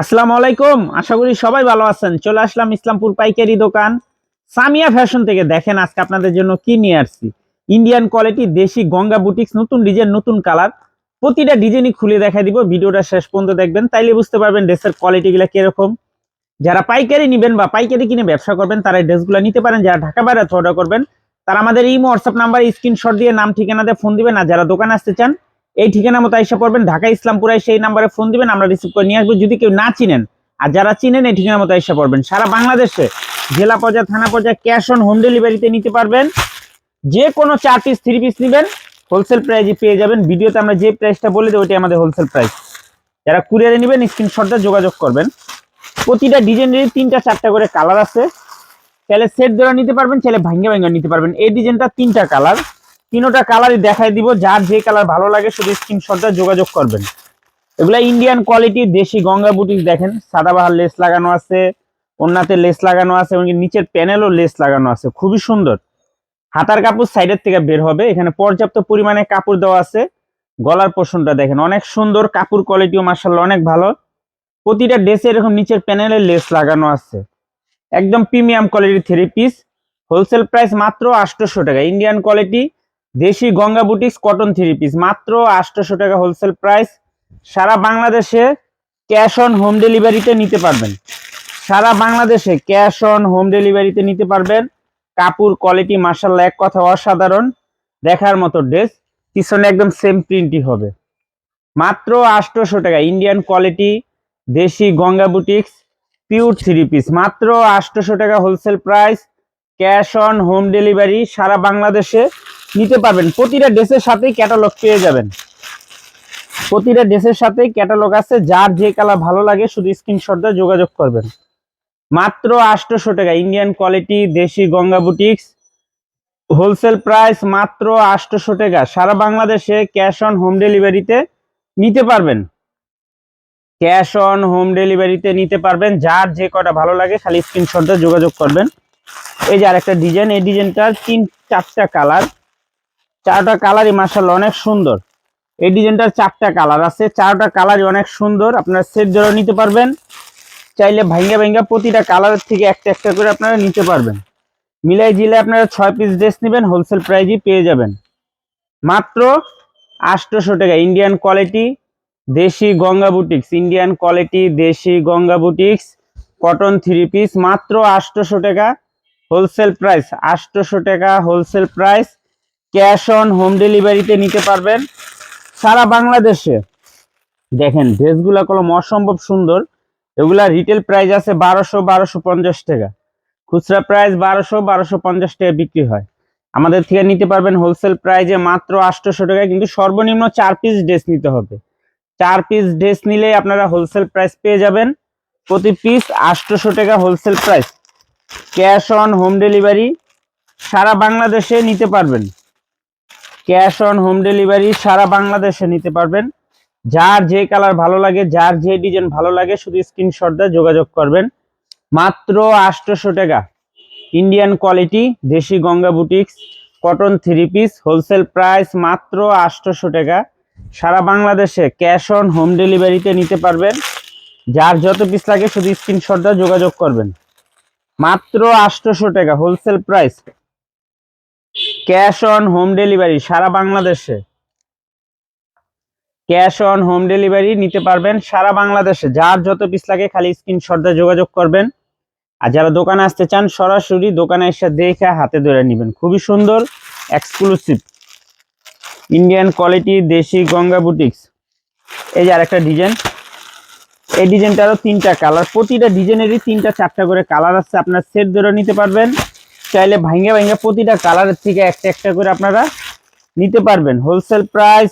আসসালামু আলাইকুম। আশা করি সবাই ভালো আছেন। চলে আসলাম ইসলামপুর পাইকারি দোকান। সামিয়া ফ্যাশন থেকে দেখেন আজকে আপনাদের জন্য কি নিয়ে আসছি। Indian quality Deshi Ganga boutiques নতুন ডিজাইন নতুন কালার প্রতিটা ডিজাইনই খুলে দেখা দিব। ভিডিওটা শেষ পর্যন্ত দেখবেন। তাইলে বুঝতে পারবেন ড্রেসের কোয়ালিটিগুলো কীরকম। যারা পাইকারি নেবেন বা পাইকারি কিনে ব্যবসা করবেন, তারা ড্রেসগুলো নিতে পারেন। যারা ঢাকা বাইরে অর্ডার করবেন, তারা আমাদের এই হোয়াটসঅ্যাপ নাম্বার স্ক্রিনশট দিয়ে নাম ঠিকানা দিয়ে ফোন দিবেন। আর যারা দোকান আসতে চান এই ঠিকানা মতো এসে পড়বেন। ঢাকা ইসলামপুরে সেই নাম্বারে ফোন দিবেন, আমরা রিসিভ করে নিয়ে আসব। যদি কেউ না চিনেন, আর যারা চিনেন, এই ঠিকানা মতো এসে পড়বেন। সারা বাংলাদেশে জেলা পর্যায়ে, থানা পর্যায়ে ক্যাশ অন হোম ডেলিভারিতে নিতে পারবেন। যে কোনো চার পিস থ্রি পিস নেবেন হোলসেল প্রাইজে পেয়ে যাবেন। ভিডিওতে আমরা যে প্রাইসটা বলে দিই ওইটাই আমাদের হোলসেল প্রাইস যারা কুরিয়ারে নেবেন স্ক্রিনশটটা যোগাযোগ করবেন। প্রতিটা ডিজাইনেরই তিনটা, চারটা করে কালার আছে। চাইলে সেট ধরে নিতে পারবেন, চাইলে ভাঙ্গে ভাঙ্গে নিতে পারবেন। এই ডিজাইনটা তিনটা কালার তিনোটা কালারই দেখাই দিব। যার যে কালার ভালো লাগে শুধু স্ক্রিনশটটা যোগাযোগ করবেন। এগুলা ইন্ডিয়ান কোয়ালিটি দেশি গঙ্গা বুটিক দেখেন। সাদাবাহার লেস লাগানো আছে ওন্নাতে লেস লাগানো আছে, এবং নিচের প্যানেলও লেস লাগানো আছে। খুবই সুন্দর। হাতার কাপড় সাইডের থেকে বের হবে। এখানে পর্যাপ্ত পরিমাণে কাপড় দেওয়া আছে। গলার পোষণটা দেখেন, অনেক সুন্দর। কাপড় কোয়ালিটিও মার্শাল্লাহ অনেক ভালো। প্রতিটা ড্রেসে এরকম নিচের প্যানেলে লেস লাগানো আছে। একদম premium quality three piece wholesale price মাত্র আটশোশো টাকা। Indian quality Deshi Ganga boutiques cotton three piece মাত্র আটশোশো টাকা হোলসেল প্রাইস সারা বাংলাদেশে ক্যাশ অন হোম ডেলিভারিতে নিতে পারবেন। সারা বাংলাদেশে ক্যাশ অন হোম ডেলিভারিতে নিতে পারবেন। কাপড় কোয়ালিটি মার্শাল্লাহ এক কথা অসাধারণ। দেখার মতো ড্রেস পিছনে একদম সেম প্রিন্টই হবে। মাত্র আটশোশো টাকা Indian quality Deshi Ganga boutiques pure three piece মাত্র আটশোশো টাকা wholesale price cash on home delivery সারা বাংলাদেশে নিতে পারবেন। প্রতিটা ড্রেসের সাথেই ক্যাটালগ পেয়ে যাবেন। প্রতিটা ড্রেসের সাথেই ক্যাটালগ আছে। যার যে কালার ভালো লাগে, শুধু স্ক্রিনশট দিয়ে যোগাযোগ করবেন। মাত্র আটশোশো টাকা। ইন্ডিয়ান কোয়ালিটি দেশি গঙ্গা বুটিক্স হোলসেল প্রাইস মাত্র আটশোশো টাকা। সারা বাংলাদেশে ক্যাশ অন হোম ডেলিভারিতে নিতে পারবেন। ক্যাশ অন হোম ডেলিভারিতে নিতে পারবেন। যার যে কটা ভালো লাগে, খালি স্ক্রিনশট দিয়ে যোগাযোগ করবেন। এই যে আরেকটা ডিজাইন এই ডিজাইনটার তিন, চারটা কালার চারটা কালারই মার্শাল অনেক সুন্দর। এই ডিজাইনটার চারটা কালার আছে। চারটা কালারই অনেক সুন্দর। আপনারা সেট ধরে নিতে পারবেন। চাইলে ভাঙ্গা ভাঙ্গা প্রতিটা কালারের থেকে একটা একটা করে আপনারা নিতে পারবেন। মিলাই জিলে আপনারা ছয় পিস ড্রেস নেবেন হোলসেল প্রাইজই পেয়ে যাবেন। মাত্র আটশোশো টাকা। ইন্ডিয়ান কোয়ালিটি দেশি Ganga boutiques Indian quality Deshi Ganga boutiques cotton three piece মাত্র আটশোশো টাকা। হোলসেল প্রাইস আটশোশো টাকা wholesale price cash on home ডেলিভারিতে নিতে পারবেন সারা বাংলাদেশে। দেখেন, ড্রেসগুলো কলম অসম্ভব সুন্দর। এগুলা রিটেল প্রাইস আছে বারোশো বারোশো পঞ্চাশ টাকা। খুচরা প্রাইস বারোশো বারোশো পঞ্চাশ টাকা বিক্রি হয়। আমাদের থেকে নিতে পারবেন হোলসেল প্রাইজে মাত্র আটশোশো টাকা কিন্তু সর্বনিম্ন চার পিস ড্রেস নিতে হবে। চার পিস ড্রেস নিলে আপনারা হোলসেল প্রাইস পেয়ে যাবেন। প্রতি পিস আটশোশো টাকা wholesale price cash on home delivery সারা বাংলাদেশে নিতে পারবেন। ক্যাশ অন হোম ডেলিভারি সারা বাংলাদেশে নিতে পারবেন। যার যে কালার ভালো লাগে, যার যে ডিজাইন ভালো লাগে, শুধু স্ক্রিনশট দিয়ে যোগাযোগ করবেন। মাত্র আটশোশো টাকা। Indian quality, Deshi Ganga boutiques, cotton three piece, wholesale price মাত্র আটশোশো টাকা। সারা বাংলাদেশে ক্যাশ অন হোম ডেলিভারিতে নিতে পারবেন। যার যত পিস লাগে, শুধু স্ক্রিনশট দিয়ে যোগাযোগ করবেন। মাত্র আটশোশো টাকা, wholesale price. Cash on home delivery সারা বাংলাদেশে। ক্যাশ অন হোম ডেলিভারি নিতে পারবেন সারা বাংলাদেশে। যার যত পিস লাগে খালি স্ক্রিনশট যোগাযোগ করবেন। আর যারা দোকানে আসতে চান, সরাসরি দোকানে এসে দেখে হাতে ধরে নেবেন। খুবই সুন্দর এক্সক্লুসিভ ইন্ডিয়ান কোয়ালিটি দেশি গঙ্গা বুটিক্স এই যে আরেকটা ডিজাইন এই ডিজাইনটারও তিনটা কালার প্রতিটা ডিজাইনেরই তিনটা, চারটা করে কালার আছে। আপনার সেট ধরে নিতে পারবেন। চাইলে ভাঙ্গে ভাঙ্গে প্রতিটা কালারের থেকে একটা একটা করে আপনারা নিতে পারবেন। হোলসেল প্রাইস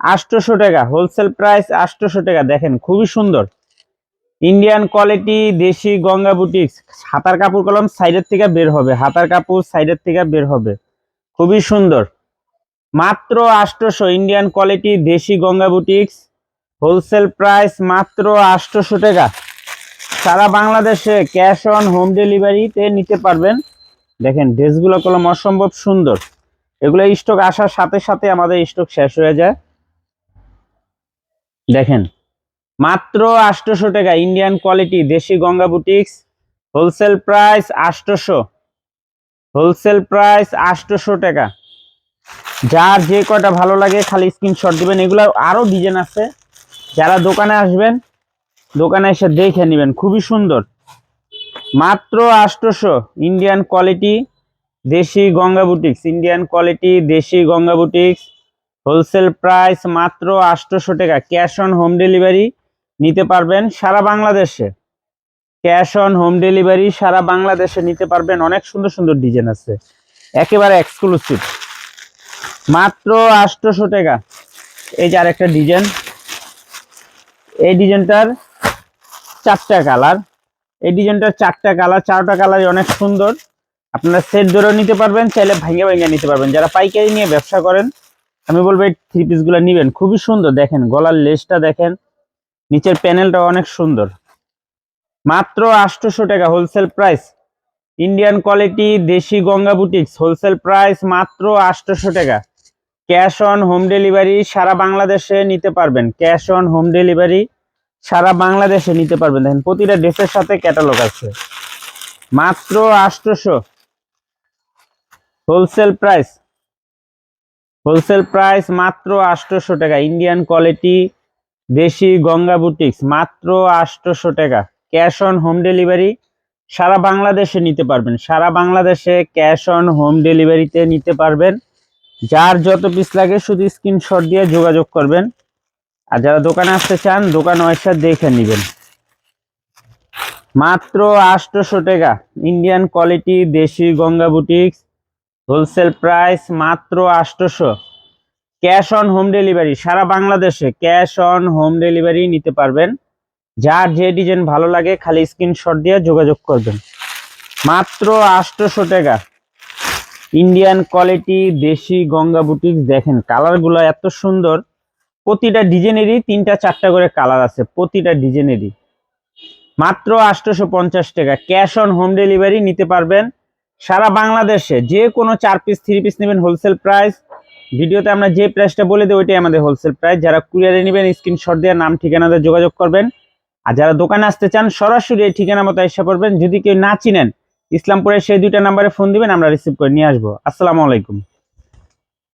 আটশোশো টাকা হোলসেল প্রাইস আটশোশো টাকা। দেখেন, খুবই সুন্দর। ইন্ডিয়ান কোয়ালিটি দেশি গঙ্গা বুটিক্স হাতার কাপড় কলম সাইডের থেকে বের হবে, হাতার কাপড় সাইডের থেকে বের হবে। খুবই সুন্দর। মাত্র আটশোশো ইন্ডিয়ান কোয়ালিটি দেশি গঙ্গা বুটিক্স হোলসেল প্রাইস মাত্র আটশোশো টাকা। সারা বাংলাদেশে ক্যাশ অন হোম ডেলিভারিতে নিতে পারবেন। দেখেন, ড্রেসগুলো কলম অসম্ভব সুন্দর। এগুলো স্টক আসার সাথে সাথে আমাদের স্টক শেষ হয়ে যায়। দেখেন, মাত্র আটশোশো টাকা Indian quality Deshi Ganga boutiques wholesale price আটশোশো হোলসেল প্রাইস আটশোশো টাকা। যার যে কয়টা ভালো লাগে খালি স্ক্রিনশট দিবেন। এগুলো আরও ডিজাইন আছে। যারা দোকানে আসবেন, দোকানে এসে দেখে নেবেন। খুবই সুন্দর। মাত্র আটশোশো ইন্ডিয়ান কোয়ালিটি দেশি গঙ্গা বুটিক্স ইন্ডিয়ান কোয়ালিটি দেশি গঙ্গা বুটিক্স হোলসেল প্রাইস মাত্র আটশোশো টাকা। ক্যাশ অন হোম ডেলিভারি নিতে পারবেন সারা বাংলাদেশে। ক্যাশ অন হোম ডেলিভারি সারা বাংলাদেশে নিতে পারবেন। অনেক সুন্দর সুন্দর ডিজাইন আছে। একেবারে এক্সক্লুসিভ মাত্র আটশোশো টাকা। এই যে আরেকটা ডিজাইন এই ডিজাইনটার চারটা কালার এই ডিজাইনটার চারটা কালার, চারটা কালারই অনেক সুন্দর। আপনারা সেট ধরেও নিতে পারবেন, চাইলে ভাঙ্গে ভাঙ্গে নিতে পারবেন। যারা পাইকারি নিয়ে ব্যবসা করেন, আমি বলব এই থ্রি পিসগুলো নিবেন। খুবই সুন্দর, দেখেন, গলার লেসটা দেখেন, নিচের প্যানেলটা অনেক সুন্দর। মাত্র আটশোশো টাকা হোলসেল প্রাইস ইন্ডিয়ান কোয়ালিটি দেশি গঙ্গা বুটিক্স হোলসেল প্রাইস মাত্র আটশোশো টাকা। ক্যাশ অন হোম ডেলিভারি সারা বাংলাদেশে নিতে পারবেন। ক্যাশ অন হোম ডেলিভারি সারা বাংলাদেশে নিতে পারবেন। দেখেন, প্রতিটা ড্রেসের সাথে ক্যাটালগ আছে। মাত্র আটশোশো। হোলসেল প্রাইস হোলসেল প্রাইস মাত্র আটশোশো টাকা। ইন্ডিয়ান কোয়ালিটি দেশি গঙ্গা বুটিক্স মাত্র আটশোশো টাকা। ক্যাশ অন হোম ডেলিভারি সারা বাংলাদেশে নিতে পারবেন। সারা বাংলাদেশে ক্যাশ অন হোম ডেলিভারিতে নিতে পারবেন। যার যত পিস লাগে, শুধু স্ক্রিনশট দিয়ে যোগাযোগ করবেন। আর যারা দোকানে আসতে চান, দোকান ওয়েবসাইট দেখে নেবেন। মাত্র আটশোশো টাকা। ইন্ডিয়ান কোয়ালিটি দেশি গঙ্গা বুটিক্স হোলসেল প্রাইস মাত্র আটশোশো ক্যাশ অন হোম ডেলিভারি সারা বাংলাদেশে ক্যাশ অন হোম ডেলিভারি নিতে পারবেন। যার যে ডিজাইন ভালো লাগে, খালি স্ক্রিনশট দিয়ে যোগাযোগ করবেন। মাত্র আটশোশো টাকা। ইন্ডিয়ান কোয়ালিটি দেশি গঙ্গা বুটিক্স দেখেন কালারগুলো এত সুন্দর। প্রতিটা ডিজাইনেরই তিনটা, চারটা করে কালার আছে, প্রতিটা ডিজাইনেরই। মাত্র আটশোশো পঞ্চাশ টাকা। ক্যাশ অন হোম ডেলিভারি নিতে পারবেন সারা বাংলাদেশে। যে কোনো চার পিস থ্রি পিস নেবেন হোলসেল প্রাইস ভিডিওতে আমরা যে প্রাইসটা বলে দিই ওইটাই আমাদের হোলসেল প্রাইস যারা কুরিয়ারে নেবেন স্ক্রিনশট দিয়ে নাম, ঠিকানাতে যোগাযোগ করবেন। আর যারা দোকানে আসতে চান, সরাসরি এই ঠিকানা মতো এসে পড়বেন। যদি কেউ না চিনেন, ইসলামপুরের সেই দুইটা নাম্বারে ফোন দিবেন, আমরা রিসিভ করে নিয়ে আসব। আসসালামু আলাইকুম।